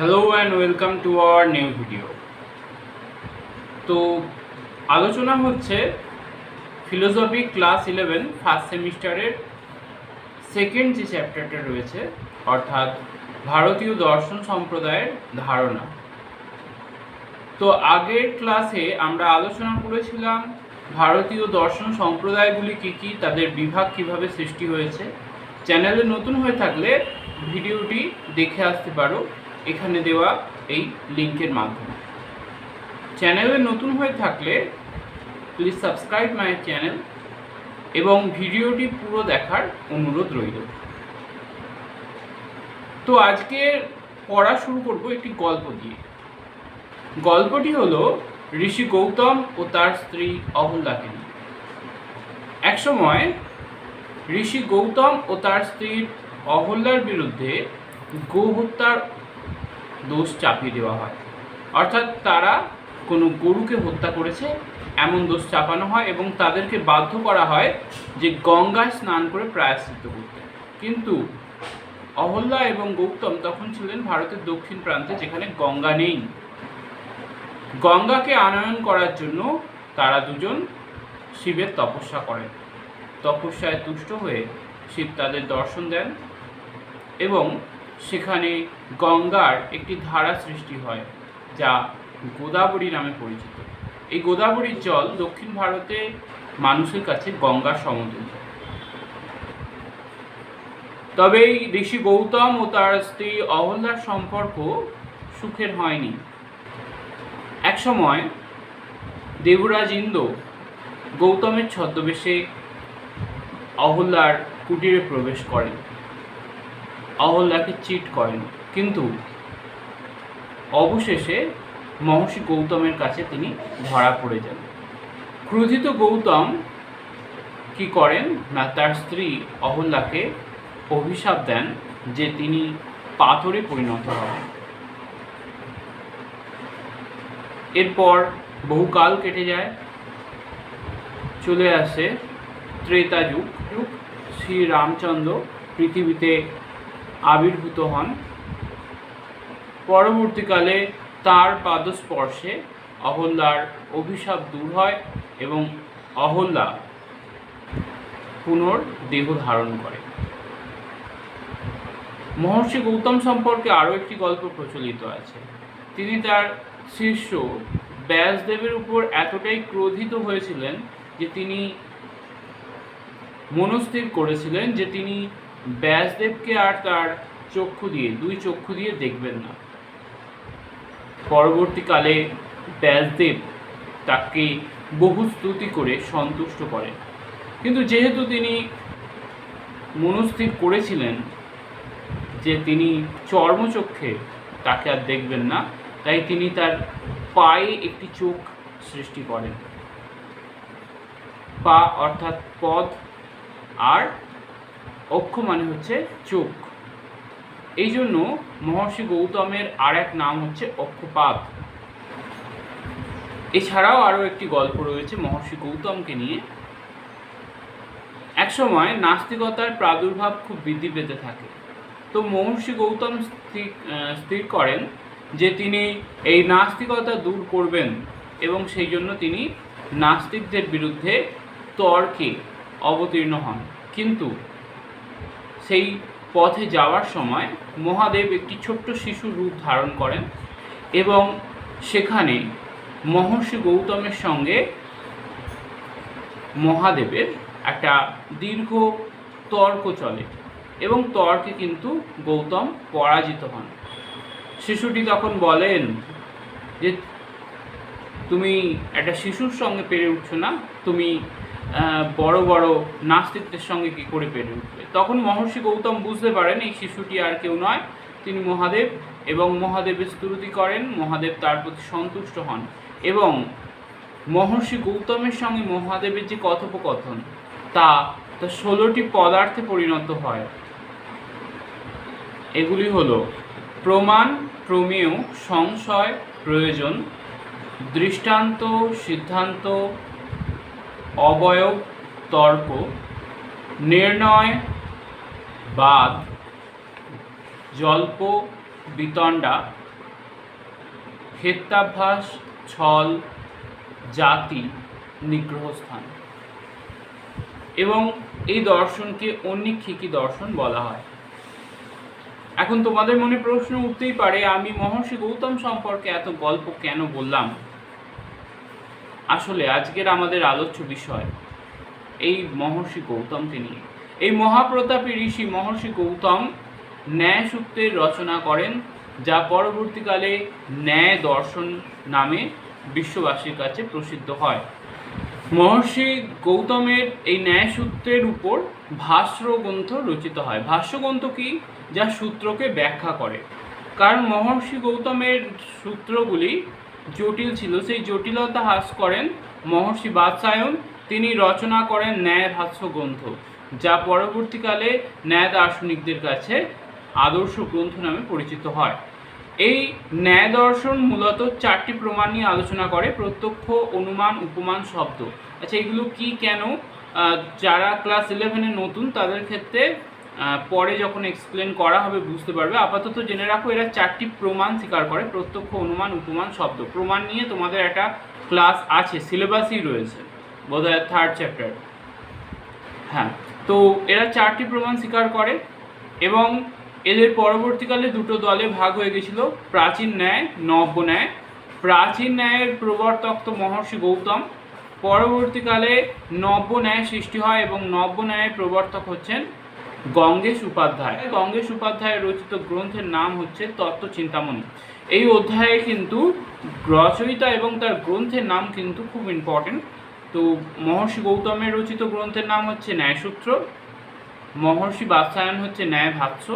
Hello and welcome to our new video তো আলোচনা হচ্ছে ফিলোসফি ক্লাস ইলেভেন ফার্স্ট সেমিস্টারের সেকেন্ড যে চ্যাপ্টারটা রয়েছে, অর্থাৎ ভারতীয় দর্শন সম্প্রদায়ের ধারণা। তো আগের ক্লাসে আমরা আলোচনা করেছিলাম ভারতীয় দর্শন সম্প্রদায়গুলি কী কী, তাদের বিভাগ কীভাবে সৃষ্টি হয়েছে। চ্যানেলে নতুন হয়ে থাকলে ভিডিওটি দেখে আসতে পারো। এখানে দেওয়া এই লিঙ্কের মাধ্যমে। চ্যানেলে নতুন হয়ে থাকলে প্লিজ সাবস্ক্রাইব মাই চ্যানেল এবং ভিডিওটি পুরো দেখার অনুরোধ রইল। তো আজকে পড়া শুরু করব একটি গল্প দিয়ে গল্পটি হলো ঋষি গৌতম ও তার স্ত্রী অহল্যাকে নিয়ে। একসময় ঋষি গৌতম ও তার স্ত্রীর অহল্যার বিরুদ্ধে গো হত্যার দোষ চাপিয়ে দেওয়া হয়। অর্থাৎ তারা কোনো গরুকে হত্যা করেছে, এমন দোষ চাপানো হয় এবং তাদেরকে বাধ্য করা হয় যে গঙ্গায় স্নান করে প্রায়শ্চিত্ত করতে। কিন্তু অহল্যা এবং গৌতম তখন ছিলেন ভারতের দক্ষিণ প্রান্তে, যেখানে গঙ্গা নেই। গঙ্গাকে আনয়ন করার জন্য তারা দুজন শিবের তপস্যা করেন। তপস্যায় তুষ্ট হয়ে শিব তাদের দর্শন দেন এবং সেখানে গঙ্গার একটি ধারা সৃষ্টি হয়, যা গোদাবরী নামে পরিচিত। এই গোদাবরীর জল দক্ষিণ ভারতে মানুষের কাছে গঙ্গার সমতুল্য। তবে ঋষি গৌতম ও তার স্ত্রী অহল্যার সম্পর্ক সুখের হয়নি। একসময় দেবরাজ ইন্দ্র গৌতমের ছদ্মবেশে অহল্যার কুটিরে প্রবেশ করেন। অহল্যাকে চিট করেন। কিন্তু অবশেষে মহর্ষি গৌতমের কাছে তিনি ধরা পড়ে যান। ক্রোধিত গৌতম কি করেন না, তার স্ত্রী অহল্যাকে অভিশাপ দেন যে তিনি পাথরে পরিণত হবেন এরপর বহুকাল কেটে যায়, চলে আসে ত্রেতা যুগ যুগ। শ্রী রামচন্দ্র পৃথিবীতে আবির্ভূত হন। পরবর্তীকালে তার পাদস্পর্শে অহল্যার অভিশাপ দূর হয় এবং অহল্যা পুনর দেহ ধারণ করে। মহর্ষি গৌতম সম্পর্কে আরও একটি গল্প প্রচলিত আছে। তিনি তার শিষ্য ব্যাসদেবের উপর এতটাই ক্রোধিত হয়েছিলেন যে তিনি মনস্থির করেছিলেন যে তিনি ব্যাসদেবকে আর তার চক্ষু দিয়ে, দুই চক্ষু দিয়ে দেখবেন না। পরবর্তীকালে ব্যাসদেব তাকে বহু স্তুতি করে সন্তুষ্ট করেন। কিন্তু যেহেতু তিনি মনস্থির করেছিলেন যে তিনি চর্মচক্ষে তাকে আর দেখবেন না, তাই তিনি তার পায়ে একটি চোখ সৃষ্টি করেন। পা অর্থাৎ পদ আর অক্ষ মানে হচ্ছে চোখ। এই জন্য মহর্ষি গৌতমের আর এক নাম হচ্ছে অক্ষপাত এছাড়াও আরও একটি গল্প রয়েছে মহর্ষি গৌতমকে নিয়ে। একসময় নাস্তিকতার প্রাদুর্ভাব খুব বৃদ্ধি পেতে থাকে। তো মহর্ষি গৌতম স্থির স্থির করেন যে তিনি এই নাস্তিকতা দূর করবেন এবং সেই জন্য তিনি নাস্তিকদের বিরুদ্ধে তর্কে অবতীর্ণ হন। কিন্তু সেই পথে যাওয়ার সময় মহাদেব একটি ছোট্ট শিশুর রূপ ধারণ করেন এবং সেখানে মহর্ষি গৌতমের সঙ্গে মহাদেবের একটা দীর্ঘ তর্ক চলে এবং তর্কে কিন্তু গৌতম পরাজিত হন। শিশুটি তখন বলেন যে, তুমি একটা শিশুর সঙ্গে পেরে উঠছো না, তুমি বড় বড় নাস্তিকদের সঙ্গে কি করে পেরে উঠবে? তখন মহর্ষি গৌতম বুঝতে পারেন এই শিশুটি আর কেউ নয়, তিনি মহাদেব এবং মহাদেবের স্তুতি করেন, মহাদেব তার প্রতি সন্তুষ্ট হন এবং মহর্ষি গৌতমের সঙ্গে মহাদেবের যে কথোপকথন, তা তা ষোলোটি পদার্থে পরিণত হয়। এগুলি হলো প্রমাণ, প্রমেয়, সংশয়, প্রয়োজন, দৃষ্টান্ত, সিদ্ধান্ত অবয়ব, তর্ক, নির্ণয়, বাদ, জল্প, বিতণ্ডা ক্ষেত্রাভ্যাস ছল, জাতি, নিগ্রহস্থান। এবং এই দর্শনকে অন্নিক্ষিকি দর্শন বলা হয়। এখন তোমাদের মনে প্রশ্ন উঠতেই পারে, আমি মহর্ষি গৌতম সম্পর্কে এত গল্প কেন বললাম? আসলে আজকের আমাদের আলোচ্য বিষয় এই মহর্ষি গৌতমকে নিয়ে। এই মহাপ্রতাপী ঋষি মহর্ষি গৌতম ন্যায় সূত্রের রচনা করেন, যা পরবর্তীকালে ন্যায় দর্শন নামে বিশ্ববাসীর কাছে প্রসিদ্ধ হয়। মহর্ষি গৌতমের এই ন্যায় সূত্রের উপর ভাষ্য গ্রন্থ রচিত হয়। ভাষ্য গ্রন্থ কি? যা সূত্রকে ব্যাখ্যা করে। কারণ মহর্ষি গৌতমের সূত্রগুলি জটিল ছিল। সেই জটিলতা হ্রাস করেন মহর্ষি বাদশায়ন। তিনি রচনা করেন ন্যায় ভাষ্য গ্রন্থ, যা পরবর্তীকালে ন্যায় দার্শনিকদের কাছে আদর্শ গ্রন্থ নামে পরিচিত হয়। এই ন্যায় দর্শন মূলত চারটি প্রমাণ নিয়ে আলোচনা করে, প্রত্যক্ষ, অনুমান, উপমান, শব্দ। আচ্ছা এগুলো কি কেন? যারা ক্লাস ইলেভেনে নতুন, তাদের ক্ষেত্রে পরে যখন এক্সপ্লেন করা হবে, বুঝতে পারবে। আপাতত জেনে রাখো, এরা চারটি প্রমাণ স্বীকার করে। প্রত্যক্ষ, অনুমান, উপমান, শব্দ। প্রমাণ নিয়ে তোমাদের একটা ক্লাস আছে সিলেবাসই রয়েছে, বোধহয় থার্ড চ্যাপ্টার হ্যাঁ তো এরা চারটি প্রমাণ স্বীকার করে এবং এদের পরবর্তীকালে দুটো দলে ভাগ হয়ে গেছিল, প্রাচীন ন্যায়, নব্য ন্যায়। প্রাচীন ন্যায়ের প্রবর্তক তো মহর্ষি গৌতম। পরবর্তীকালে নব্য ন্যায় সৃষ্টি হয় এবং নব্য ন্যায়ের প্রবর্তক হচ্ছেন গঙ্গেশ উপাধ্যায়। গঙ্গেশ উপাধ্যায়ের রচিত গ্রন্থের নাম হচ্ছে তত্ত্ব চিন্তামণি এই অধ্যায়ে কিন্তু রচয়িতা এবং তার গ্রন্থের নাম কিন্তু খুব ইম্পর্টেন্ট তো মহর্ষি গৌতমের রচিত গ্রন্থের নাম হচ্ছে ন্যায়সূত্র, মহর্ষি বাৎসায়ন হচ্ছে ন্যায় ভাষ্য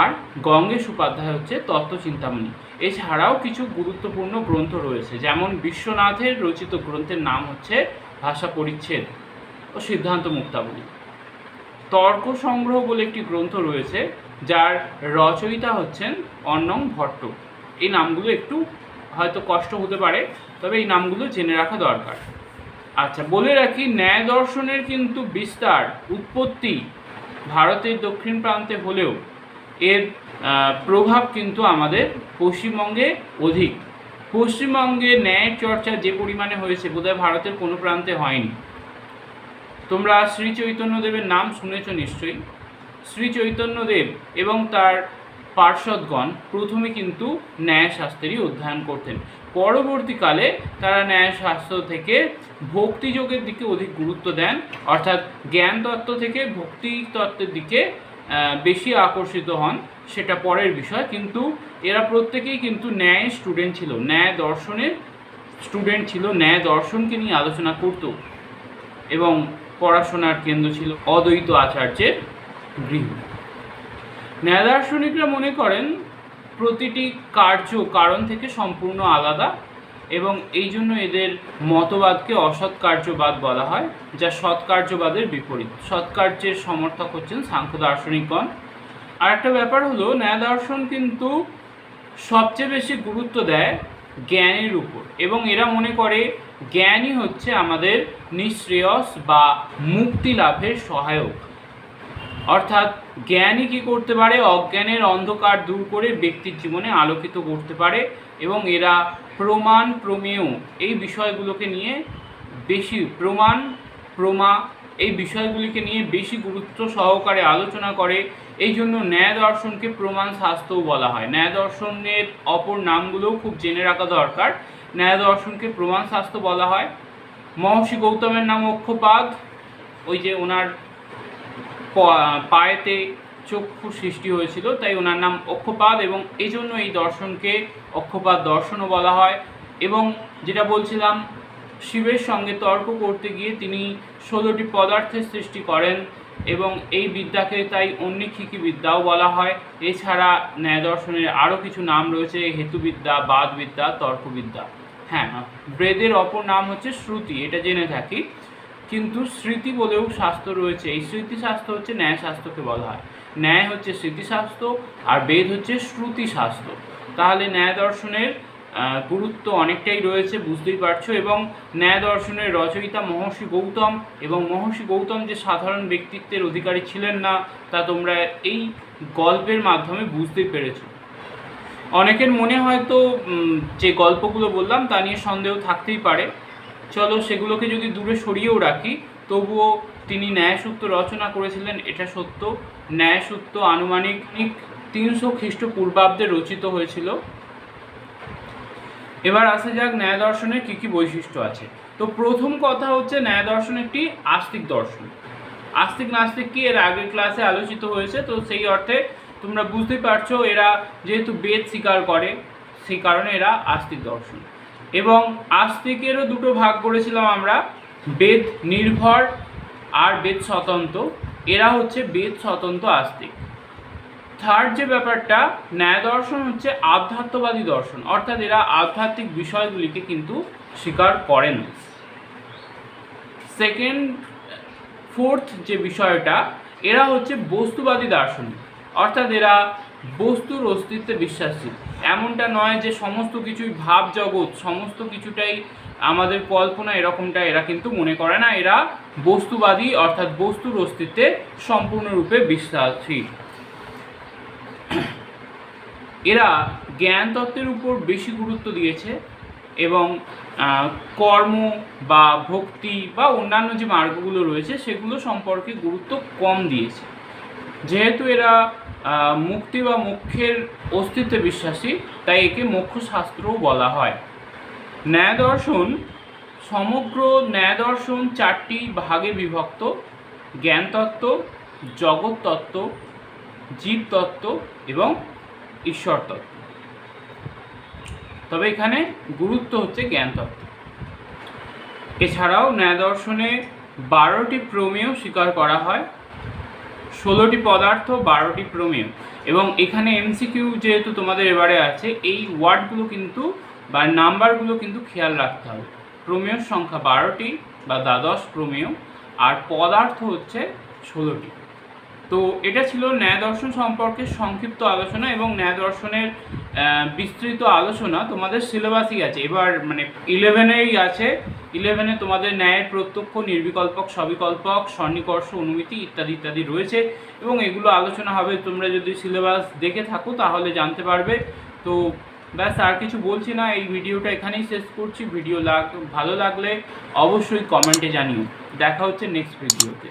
আর গঙ্গেশ উপাধ্যায় হচ্ছে তত্ত্ব চিন্তামণি এছাড়াও কিছু গুরুত্বপূর্ণ গ্রন্থ রয়েছে, যেমন বিশ্বনাথের রচিত গ্রন্থের নাম হচ্ছে ভাষা পরিচ্ছেদ ও সিদ্ধান্ত মুক্তাবলী। তর্ক সংগ্রহ বলে একটি গ্রন্থ রয়েছে, যার রচয়িতা হচ্ছেন অন্নং ভট্ট। এই নামগুলো একটু হয়তো কষ্ট হতে পারে, তবে এই নামগুলো জেনে রাখা দরকার। আচ্ছা বলে রাখি, ন্যায় দর্শনের কিন্তু বিস্তার, উৎপত্তি ভারতের দক্ষিণ প্রান্তে হলেও এর প্রভাব কিন্তু আমাদের পশ্চিমবঙ্গে অধিক। পশ্চিমবঙ্গে ন্যায় চর্চা যে পরিমাণে হয়েছে, বোধহয় ভারতের কোনো প্রান্তে হয়নি। তোমরা শ্রী চৈতন্যদেবের নাম শুনেছ নিশ্চয়ই। শ্রী চৈতন্যদেব এবং তার পার্শ্বদগণ প্রথমে কিন্তু ন্যায়শাস্ত্রেরই অধ্যয়ন করতেন। পরবর্তীকালে তারা ন্যায়শাস্ত্র থেকে ভক্তিযোগের দিকে অধিক গুরুত্ব দেন, অর্থাৎ জ্ঞান তত্ত্ব থেকে ভক্তি তত্ত্বের দিকে বেশি আকর্ষিত হন, সেটা পরের বিষয়। কিন্তু এরা প্রত্যেকেই কিন্তু ন্যায় স্টুডেন্ট ছিল, ন্যায় দর্শনের স্টুডেন্ট ছিল, ন্যায় দর্শনকে নিয়ে আলোচনা করত। এবং পড়াশোনার কেন্দ্র ছিল অদ্বৈত আচার্যের গৃহ। ন্যায় দার্শনিকরা মনে করেন, প্রতিটি কার্য কারণ থেকে সম্পূর্ণ আলাদা এবং এই জন্য এদের মতবাদকে অসৎ কার্যবাদ বলা হয়, যা সৎ কার্যবাদের বিপরীত। সৎ কার্যের সমর্থক হচ্ছেন সাংখ্য দার্শনিকগণ আর একটা ব্যাপার হলো ন্যায় দর্শন কিন্তু সবচেয়ে বেশি গুরুত্ব দেয় জ্ঞানের উপর এবং এরা মনে করে জ্ঞানই হচ্ছে আমাদের নিঃশ্রেয়স বা মুক্তি লাভের সহায়ক। অর্থাৎ জ্ঞানই কী করতে পারে? অজ্ঞানের অন্ধকার দূর করে ব্যক্তির জীবনে আলোকিত করতে পারে এবং এরা প্রমাণ প্রমেয় এই বিষয়গুলোকে নিয়ে বেশি প্রমাণ, প্রমা এই বিষয়গুলিকে নিয়ে বেশি গুরুত্ব সহকারে আলোচনা করে। এই জন্য ন্যায় দর্শনকে প্রমাণ শাস্ত্রও বলা হয়। ন্যায় দর্শনের অপর নামগুলোও খুব জেনে রাখা দরকার। ন্যায় দর্শনকে প্রমাণ শাস্ত্র বলা হয়। মহর্ষি গৌতমের নাম অক্ষপাদ। ওই যে ওনার পায়েতে চক্ষু সৃষ্টি হয়েছিল, তাই ওনার নাম অক্ষপাদ এবং এই জন্য এই দর্শনকে অক্ষপাদ দর্শনও বলা হয়। এবং যেটা বলছিলাম, শিবের সঙ্গে তর্ক করতে গিয়ে তিনি ষোলোটি পদার্থের সৃষ্টি করেন। এবং এই বিদ্যাকে তাই অন্নিক্ষিকী বিদ্যাও বলা হয়। এছাড়া ন্যায় দর্শনের আরও কিছু নাম রয়েছে, হেতুবিদ্যা, বাদবিদ্যা, তর্কবিদ্যা। হ্যাঁ বেদের অপর নাম হচ্ছে শ্রুতি, এটা জেনে থাকি। কিন্তু স্মৃতি বলেও শাস্ত্র রয়েছে। এই স্মৃতিশাস্ত্র হচ্ছে ন্যায় শাস্ত্রকে বলা হয়। ন্যায় হচ্ছে স্মৃতিশাস্ত্র আর বেদ হচ্ছে শ্রুতি শাস্ত্র তাহলে ন্যায় দর্শনের গুরুত্ব অনেকটাই রয়েছে, বুঝতেই পারছ। এবং ন্যায় দর্শনের রচয়িতা মহর্ষি গৌতম এবং মহর্ষি গৌতম যে সাধারণ ব্যক্তিত্বের অধিকারী ছিলেন না, তা তোমরা এই গল্পের মাধ্যমে বুঝতেই পেরেছ। অনেকের মনে হয়তো যে গল্পগুলো বললাম, তা নিয়ে সন্দেহ থাকতেই পারে। চলো, সেগুলোকে যদি দূরে সরিয়েও রাখি, তবুও তিনি ন্যায়সূত্র রচনা করেছিলেন, এটা সত্য। ন্যায়সূত্র আনুমানিক তিনশো খ্রিস্টপূর্বাব্দে রচিত হয়েছিল। এবার আসা যাক ন্যায় দর্শনের কী কী বৈশিষ্ট্য আছে। তো প্রথম কথা হচ্ছে ন্যায় দর্শন একটি আস্তিক দর্শন। আস্তিক নাস্তিক কি? এর আগের ক্লাসে আলোচিত হয়েছে, তো সেই অর্থে তোমরা বুঝতেই পারছ এরা যেহেতু বেদ স্বীকার করে, সেই কারণে এরা আস্তিক দর্শন। এবং আস্তিকেরও দুটো ভাগ করেছিলাম আমরা, বেদ নির্ভর আর বেদ স্বতন্ত্র। এরা হচ্ছে বেদ স্বতন্ত্র আস্তিক। থার্ড যে ব্যাপারটা, ন্যায় দর্শন হচ্ছে আধ্যাত্মবাদী দর্শন। অর্থাৎ এরা আধ্যাত্মিক বিষয়গুলিকে কিন্তু স্বীকার করেন। সেকেন্ড ফোর্থ যে বিষয়টা, এরা হচ্ছে বস্তুবাদী দার্শনিক। অর্থাৎ এরা বস্তুর অস্তিত্বে বিশ্বাসী। এমনটা নয় যে সমস্ত কিছুই ভাব জগৎ, সমস্ত কিছুটাই আমাদের কল্পনা এরকমটা এরা কিন্তু মনে করে না। এরা বস্তুবাদী, অর্থাৎ বস্তুর অস্তিত্বে সম্পূর্ণরূপে বিশ্বাসী। এরা জ্ঞান তত্ত্বের উপর বেশি গুরুত্ব দিয়েছে এবং কর্ম বা ভক্তি বা অন্যান্য যে মার্গগুলো রয়েছে সেগুলো সম্পর্কে গুরুত্ব কম দিয়েছে। যেহেতু এরা মুক্তি বা মোক্ষের অস্তিত্বে বিশ্বাসী, তাই একে মোক্ষ শাস্ত্রও বলা হয়। ন্যায় দর্শন সমগ্র ন্যায় দর্শন চারটি ভাগে বিভক্ত। জ্ঞানতত্ত্ব, জগৎতত্ত্ব, জীবতত্ত্ব এবং ঈশ্বর তত্ত্ব তবে এখানে গুরুত্ব হচ্ছে জ্ঞান তত্ত্ব এছাড়াও ন্যায় দর্শনে বারোটি প্রমেয় স্বীকার করা হয়, ষোলোটি পদার্থ, বারোটি প্রমেয়। এবং এখানে এমসিকিউ যেহেতু তোমাদের এবারে আছে, এই ওয়ার্ডগুলো কিন্তু বা নাম্বারগুলো কিন্তু খেয়াল রাখতে হবে। প্রমেয় সংখ্যা বারোটি বা দ্বাদশ প্রমেয়, আর পদার্থ হচ্ছে ষোলোটি। তো এটা ছিল ন্যায় দর্শন সম্পর্কে সংক্ষিপ্ত আলোচনা এবং ন্যায় দর্শনের বিস্তৃত আলোচনা। তোমাদের সিলেবাসই আছে। এবার মানে ইলেভেনেই আছে। ইলেভেনে তোমাদের ন্যায়ের প্রত্যক্ষ, নির্বিকল্পক, সবিকল্পক সন্নিকর্ষ অনুমিতি ইত্যাদি ইত্যাদি রয়েছে এবং এগুলো আলোচনা হবে। তোমরা যদি সিলেবাস দেখে থাকো তাহলে জানতে পারবে। তো ব্যাস, আর কিছু বলছি না। এই ভিডিওটা এখানেই শেষ করছি। ভিডিও লাগ, ভালো লাগলে অবশ্যই কমেন্টে জানিও। দেখা হচ্ছে নেক্সট ভিডিওতে